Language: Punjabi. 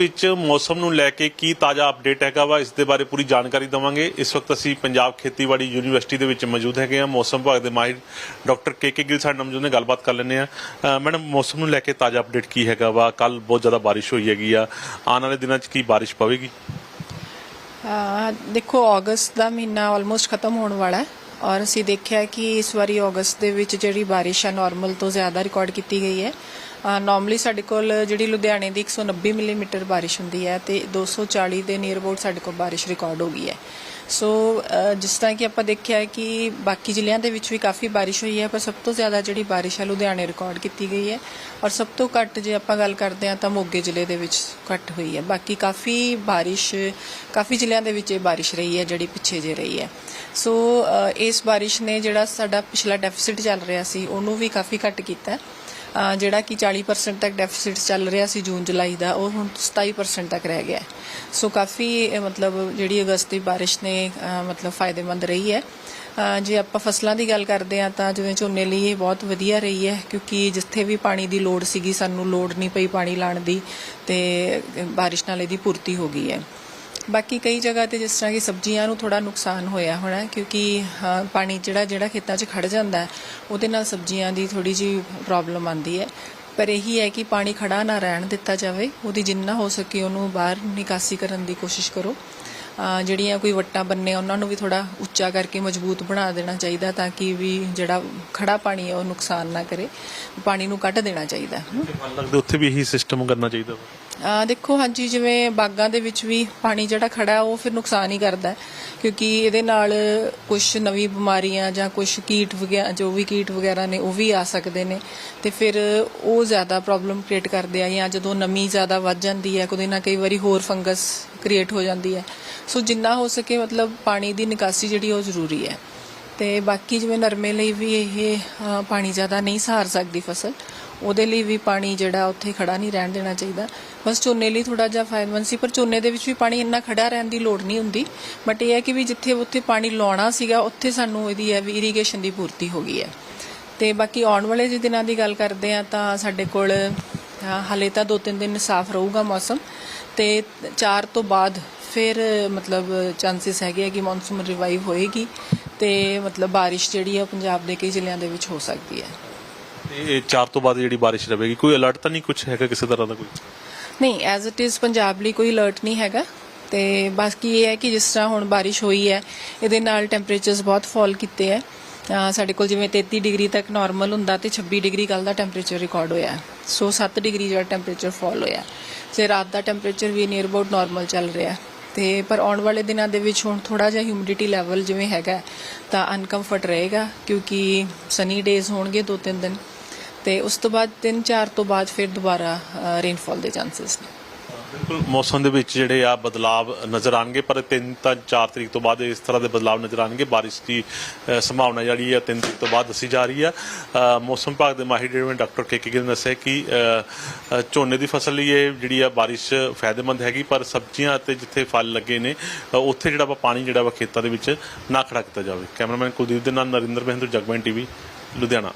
ਵਿੱਚ ਮੌਸਮ ਨੂੰ ਲੈ ਕੇ ਕੀ ਤਾਜ਼ਾ ਅਪਡੇਟ ਹੈਗਾ ਵਾ, ਇਸ ਦੇ ਬਾਰੇ ਪੂਰੀ ਜਾਣਕਾਰੀ ਦਵਾਂਗੇ। ਇਸ ਵਕਤ ਅਸੀਂ ਪੰਜਾਬ ਖੇਤੀਬਾੜੀ ਯੂਨੀਵਰਸਿਟੀ ਦੇ ਵਿੱਚ ਮੌਜੂਦ ਹੈਗੇ ਆ ਮੌਸਮ ਵਿਭਾਗ ਦੇ ਮਾਹਿਰ ਡਾਕਟਰ ਕੇ ਕੇ ਗਿੱਲ ਸਾਡੇ ਨਾਲ ਮੌਜੂਦ ਨੇ, ਗੱਲਬਾਤ ਕਰ ਲੈਂਦੇ ਆ ਮੈਡਮ, ਮੌਸਮ ਨੂੰ ਲੈ ਕੇ ਤਾਜ਼ਾ ਅਪਡੇਟ ਕੀ ਹੈਗਾ ਵਾ? ਕੱਲ ਬਹੁਤ ਜ਼ਿਆਦਾ ਬਾਰਿਸ਼ ਹੋਈ ਹੈਗੀ ਆ। ਆਉਣ ਵਾਲੇ ਦਿਨਾਂ 'ਚ ਕੀ ਬਾਰਿਸ਼ ਪਵੇਗੀ? ਦੇਖੋ ਅਗਸਤ ਦਾ ਮਹੀਨਾ ਆਲਮੋਸਟ ਖਤਮ ਹੋਣ ਵਾਲਾ ਹੈ ਔਰ ਅਸੀਂ ਦੇਖਿਆ ਕਿ ਇਸ ਵਾਰੀ ਅਗਸਤ ਦੇ ਵਿੱਚ ਜਿਹੜੀ ਬਾਰਿਸ਼ ਹੈ ਨਾਰਮਲ ਤੋਂ ਜ਼ਿਆਦਾ ਰਿਕਾਰਡ ਕੀਤੀ ਗਈ ਹੈ। ਨਾਰਮਲੀ ਸਾਡੇ ਕੋਲ ਜਿਹੜੀ ਲੁਧਿਆਣੇ ਦੀ 190 ਮਿਲੀਮੀਟਰ ਬਾਰਿਸ਼ ਹੁੰਦੀ ਹੈ ਤੇ 240 ਦੇ ਨੀਅਰ ਅਬਾਊਟ ਸਾਡੇ ਕੋਲ ਬਾਰਿਸ਼ ਰਿਕਾਰਡ ਹੋ ਗਈ ਹੈ। ਸੋ ਜਿਸ ਤਰ੍ਹਾਂ ਕਿ ਆਪਾਂ ਦੇਖਿਆ ਹੈ ਕਿ ਬਾਕੀ ਜ਼ਿਲ੍ਹਿਆਂ ਦੇ ਵਿੱਚ ਵੀ ਕਾਫੀ ਬਾਰਿਸ਼ ਹੋਈ ਹੈ, ਪਰ ਸਭ ਤੋਂ ਜ਼ਿਆਦਾ ਜਿਹੜੀ ਬਾਰਿਸ਼ ਹੈ ਲੁਧਿਆਣੇ ਰਿਕਾਰਡ ਕੀਤੀ ਗਈ ਹੈ। ਔਰ ਸਭ ਤੋਂ ਘੱਟ ਜੇ ਆਪਾਂ ਗੱਲ ਕਰਦੇ ਹਾਂ ਤਾਂ ਮੋਗੇ ਜ਼ਿਲ੍ਹੇ ਦੇ ਵਿੱਚ ਘੱਟ ਹੋਈ ਹੈ। ਬਾਕੀ ਕਾਫੀ ਬਾਰਿਸ਼, ਕਾਫੀ ਜ਼ਿਲ੍ਹਿਆਂ ਦੇ ਵਿੱਚ ਇਹ ਬਾਰਿਸ਼ ਰਹੀ ਹੈ, ਜਿਹੜੀ ਪਿੱਛੇ ਜੇ ਰਹੀ ਹੈ। ਸੋ ਇਸ ਬਾਰਿਸ਼ ਨੇ ਜਿਹੜਾ ਸਾਡਾ ਪਿਛਲਾ ਡੈਫਿਸਿਟ ਚੱਲ ਰਿਹਾ ਸੀ, ਉਹਨੂੰ ਵੀ ਕਾਫੀ ਘੱਟ ਕੀਤਾ ਹੈ। ਜਿਹੜਾ ਕਿ 40% ਤੱਕ ਡੈਫਿਸਿਟ ਚੱਲ ਰਿਹਾ ਸੀ ਜੂਨ, ਜੁਲਾਈ ਦਾ, ਉਹ ਹੁਣ 27% ਤੱਕ ਰਹਿ ਗਿਆ ਸੋ ਕਾਫੀ ਮਤਲਬ ਜਿਹੜੀ ਅਗਸਤ ਦੀ ਬਾਰਿਸ਼ ਨੇ ਮਤਲਬ ਫਾਇਦੇਮੰਦ ਰਹੀ ਹੈ। ਜੇ ਆਪਾਂ ਫਸਲਾਂ ਦੀ ਗੱਲ ਕਰਦੇ ਹਾਂ ਤਾਂ ਜਿਵੇਂ ਝੋਨੇ ਲਈ ਇਹ ਬਹੁਤ ਵਧੀਆ ਰਹੀ ਹੈ, ਕਿਉਂਕਿ ਜਿੱਥੇ ਵੀ ਪਾਣੀ ਦੀ ਲੋੜ ਸੀਗੀ, ਸਾਨੂੰ ਲੋੜ ਨਹੀਂ ਪਈ ਪਾਣੀ ਲਾਣ ਦੀ ਤੇ ਬਾਰਿਸ਼ ਨਾਲ ਇਹਦੀ ਪੂਰਤੀ ਹੋ ਗਈ ਹੈ। ਬਾਕੀ ਕਈ ਜਗ੍ਹਾ ਤੇ ਜਿਸ ਤਰ੍ਹਾਂ ਕਿ ਸਬਜ਼ੀਆਂ ਨੂੰ ਥੋੜਾ ਨੁਕਸਾਨ ਹੋਇਆ ਹੋਣਾ ਕਿਉਂਕਿ ਪਾਣੀ ਜਿਹੜਾ ਜਿਹੜਾ ਖੇਤਾਂ 'ਚ ਖੜ ਜਾਂਦਾ ਉਹਦੇ ਨਾਲ ਸਬਜ਼ੀਆਂ ਦੀ ਥੋੜੀ ਜੀ ਪ੍ਰੋਬਲਮ ਆਉਂਦੀ ਹੈ। ਪਰ ਇਹੀ ਹੈ ਕਿ ਪਾਣੀ ਖੜਾ ਨਾ ਰਹਿਣ ਦਿੱਤਾ ਜਾਵੇ, ਉਹਦੀ ਜਿੰਨਾ ਹੋ ਸਕੇ ਉਹਨੂੰ ਬਾਹਰ ਨਿਕਾਸੀ ਕਰਨ ਦੀ ਕੋਸ਼ਿਸ਼ ਕਰੋ। ਜਿਹੜੀਆਂ ਕੋਈ ਵੱਟਾਂ ਬੰਨੇ, ਉਹਨਾਂ ਨੂੰ ਵੀ ਥੋੜਾ ਉੱਚਾ ਕਰਕੇ ਮਜ਼ਬੂਤ ਬਣਾ ਦੇਣਾ ਚਾਹੀਦਾ ਤਾਂ ਕਿ ਵੀ ਜਿਹੜਾ ਖੜਾ ਪਾਣੀ ਹੈ, ਉਹ ਨੁਕਸਾਨ ਨਾ ਕਰੇ। ਪਾਣੀ ਨੂੰ ਕੱਢ ਦੇਣਾ ਚਾਹੀਦਾ ਹੈ। ਲੱਗਦਾ ਉੱਥੇ ਵੀ ਇਹੀ ਸਿਸਟਮ ਕਰਨਾ ਚਾਹੀਦਾ ਦੇਖੋ ਹਾਂਜੀ ਜਿਵੇਂ ਬਾਗਾਂ ਦੇ ਵਿੱਚ ਵੀ ਪਾਣੀ ਜਿਹੜਾ ਖੜਾ ਹੈ, ਉਹ ਫਿਰ ਨੁਕਸਾਨ ਹੀ ਕਰਦਾ ਹੈ, ਕਿਉਂਕਿ ਇਹਦੇ ਨਾਲ ਕੁਝ ਨਵੀਂ ਬਿਮਾਰੀਆਂ ਜਾਂ ਕੁਝ ਕੀਟ ਵਗੈਰਾ ਜੋ ਵੀ ਕੀਟ ਵਗੈਰਾ ਨੇ ਉਹ ਵੀ ਆ ਸਕਦੇ ਨੇ ਤੇ ਫਿਰ ਉਹ ਜ਼ਿਆਦਾ ਪ੍ਰੋਬਲਮ ਕ੍ਰੀਏਟ ਕਰਦੇ ਆ ਜਾਂ ਜਦੋਂ ਨਮੀ ਜ਼ਿਆਦਾ ਵੱਧ ਜਾਂਦੀ ਹੈ ਕਦੇ ਨਾ ਕਈ ਵਾਰੀ ਹੋਰ ਫੰਗਸ ਕ੍ਰੀਏਟ ਹੋ ਜਾਂਦੀ ਹੈ। ਸੋ ਜਿੰਨਾ ਹੋ ਸਕੇ ਮਤਲਬ ਪਾਣੀ ਦੀ ਨਿਕਾਸੀ ਜਿਹੜੀ ਉਹ ਜ਼ਰੂਰੀ ਹੈ। ਤੇ ਬਾਕੀ ਜਿਵੇਂ ਨਰਮੇ ਲਈ ਵੀ ਇਹ ਪਾਣੀ ਜ਼ਿਆਦਾ ਨਹੀਂ ਸਹਾਰ ਸਕਦੀ ਫਸਲ ਉਹਦੇ ਲਈ ਵੀ ਪਾਣੀ ਜਿਹੜਾ ਉੱਥੇ ਖੜਾ ਨਹੀਂ ਰਹਿਣ ਦੇਣਾ ਚਾਹੀਦਾ। ਬਸ ਝੋਨੇ ਲਈ ਥੋੜਾ ਜਿਹਾ ਫਾਇਦੇਮੰਦ ਸੀ ਪਰ ਝੋਨੇ ਦੇ ਵਿੱਚ ਵੀ ਪਾਣੀ ਇੰਨਾ ਖੜਾ ਰਹਿਣ ਦੀ ਲੋੜ ਨਹੀਂ ਹੁੰਦੀ। ਬਟ ਇਹ ਹੈ ਕਿ ਵੀ ਜਿੱਥੇ ਉੱਥੇ ਪਾਣੀ ਲਾਉਣਾ ਸੀਗਾ ਉੱਥੇ ਸਾਨੂੰ ਇਹਦੀ ਹੈ ਵੀ ਇਰੀਗੇਸ਼ਨ ਦੀ ਪੂਰਤੀ ਹੋ ਗਈ ਹੈ। ਤੇ ਬਾਕੀ ਆਉਣ ਵਾਲੇ ਜੇ ਦਿਨਾਂ ਦੀ ਗੱਲ ਕਰਦੇ ਆ ਤਾਂ ਸਾਡੇ ਕੋਲ ਅ, ਹਾਲੇ ਤਾਂ ਦੋ ਤਿੰਨ ਦਿਨ ਸਾਫ਼ ਰਹੂਗਾ ਮੌਸਮ। ਤੇ 4 ਤੋਂ ਬਾਅਦ ਫਿਰ ਮਤਲਬ ਚਾਂਸਸ ਹੈਗੇ ਆ ਕਿ ਮੌਨਸੂਨ ਰਿਵਾਈਵ ਹੋਏਗੀ। ਤੇ ਮਤਲਬ ਬਾਰਿਸ਼ ਜਿਹੜੀ ਆ ਉਹ ਪੰਜਾਬ ਦੇ ਕਈ ਜ਼ਿਲ੍ਹਿਆਂ ਦੇ ਵਿੱਚ ਹੋ ਸਕਦੀ ਹੈ। ਤੇ ਇਹ 4 ਤੋਂ ਬਾਅਦ ਜਿਹੜੀ ਬਾਰਿਸ਼ ਰਹੇਗੀ ਕੋਈ ਅਲਰਟ ਤਾਂ ਨਹੀਂ ਕੁਝ ਹੈਗਾ ਕਿਸੇ ਤਰ੍ਹਾਂ ਦਾ ਕੋਈ? ਨਹੀਂ ਐਜ਼ ਇਟ ਇਜ਼ ਪੰਜਾਬ ਲਈ ਕੋਈ ਅਲਰਟ ਨਹੀਂ ਹੈਗਾ। ਤੇ ਬਾਕੀ ਇਹ ਹੈ ਕਿ ਜਿਸ ਤਰ੍ਹਾਂ ਹੁਣ ਬਾਰਿਸ਼ ਹੋਈ ਹੈ ਇਹਦੇ ਨਾਲ ਟੈਂਪਰੇਚਰਸ ਬਹੁਤ ਫਾਲ ਕੀਤੇ ਹੈ। ਸਾਡੇ ਕੋਲ ਜਿਵੇਂ 33 ਡਿਗਰੀ ਤੱਕ ਨਾਰਮਲ ਹੁੰਦਾ ਤੇ 26 ਡਿਗਰੀ ਕੱਲ ਦਾ ਟੈਂਪਰੇਚਰ ਰਿਕਾਰਡ ਹੋਇਆ। ਸੋ 7 ਡਿਗਰੀ ਜਿਹੜਾ ਟੈਂਪਰੇਚਰ ਫਾਲ ਹੋਇਆ। ਤੇ ਰਾਤ ਦਾ ਟੈਂਪਰੇਚਰ ਵੀ ਨੀਅਰ ਅਬਾਊਟ ਨਾਰਮਲ ਚੱਲ ਰਿਹਾ। ਤੇ ਪਰ ਆਉਣ ਵਾਲੇ ਦਿਨਾਂ ਦੇ ਵਿੱਚ ਹੁਣ ਥੋੜਾ ਜਿਹਾ ਹਿਊਮਿਡਿਟੀ ਲੈਵਲ ਜਿਵੇਂ ਹੈਗਾ ਤਾਂ ਅਨਕੰਫਰਟ ਰਹੇਗਾ, ਕਿਉਂਕਿ ਸਨੀ ਡੇਜ਼ ਹੋਣਗੇ ਦੋ ਤਿੰਨ ਦਿਨ ਤੇ ਉਸ ਤੋਂ ਬਾਅਦ 3-4 ਤੋਂ ਬਾਅਦ ਫਿਰ ਦੁਬਾਰਾ ਰੇਨਫਾਲ ਦੇ ਚਾਂਸਸ ਨੇ। ਬਿਲਕੁਲ ਮੌਸਮ ਦੇ ਵਿੱਚ ਜਿਹੜੇ ਆ ਬਦਲਾਵ ਨਜ਼ਰ ਆਣਗੇ ਪਰ 3 ਤਾਂ 4 ਤਰੀਕ ਤੋਂ ਬਾਅਦ ਇਸ ਤਰ੍ਹਾਂ ਦੇ ਬਦਲਾਵ ਨਜ਼ਰ ਆਣਗੇ। ਬਾਰਿਸ਼ ਦੀ ਅ, ਸੰਭਾਵਨਾ ਜਿਹੜੀ ਆ 3 ਤਰੀਕ ਤੋਂ ਬਾਅਦ ਦੱਸੀ ਜਾ ਰਹੀ ਆ। ਅ, ਮੌਸਮ ਵਿਭਾਗ ਦੇ ਮਾਹਿਰ ਜਿਹੜੇ ਨੇ ਡਾਕਟਰ ਕੇ ਕੇ ਗਿੱਲ ਨੇ ਦੱਸਿਆ ਕਿ ਅ, ਅ, ਝੋਨੇ ਦੀ ਫਸਲ ਲਈ ਇਹ ਜਿਹੜੀ ਆ ਬਾਰਿਸ਼ ਫਾਇਦੇਮੰਦ ਹੈਗੀ ਪਰ ਸਬਜ਼ੀਆਂ ਅਤੇ ਜਿੱਥੇ ਫਲ ਲੱਗੇ ਨੇ ਅ, ਉੱਥੇ ਜਿਹੜਾ ਵਾ ਪਾਣੀ ਜਿਹੜਾ ਵਾ ਖੇਤਾਂ ਦੇ ਵਿੱਚ ਨਾ ਖੜਾ ਕੀਤਾ ਜਾਵੇ। ਕੈਮਰਾਮੈਨ ਕੁਲਦੀਪ ਦੇ ਨਾਲ ਨਰਿੰਦਰ ਮਹਿੰਦਰ ਜਗਮੈਨ ਟੀਵੀ ਲੁਧਿਆਣਾ।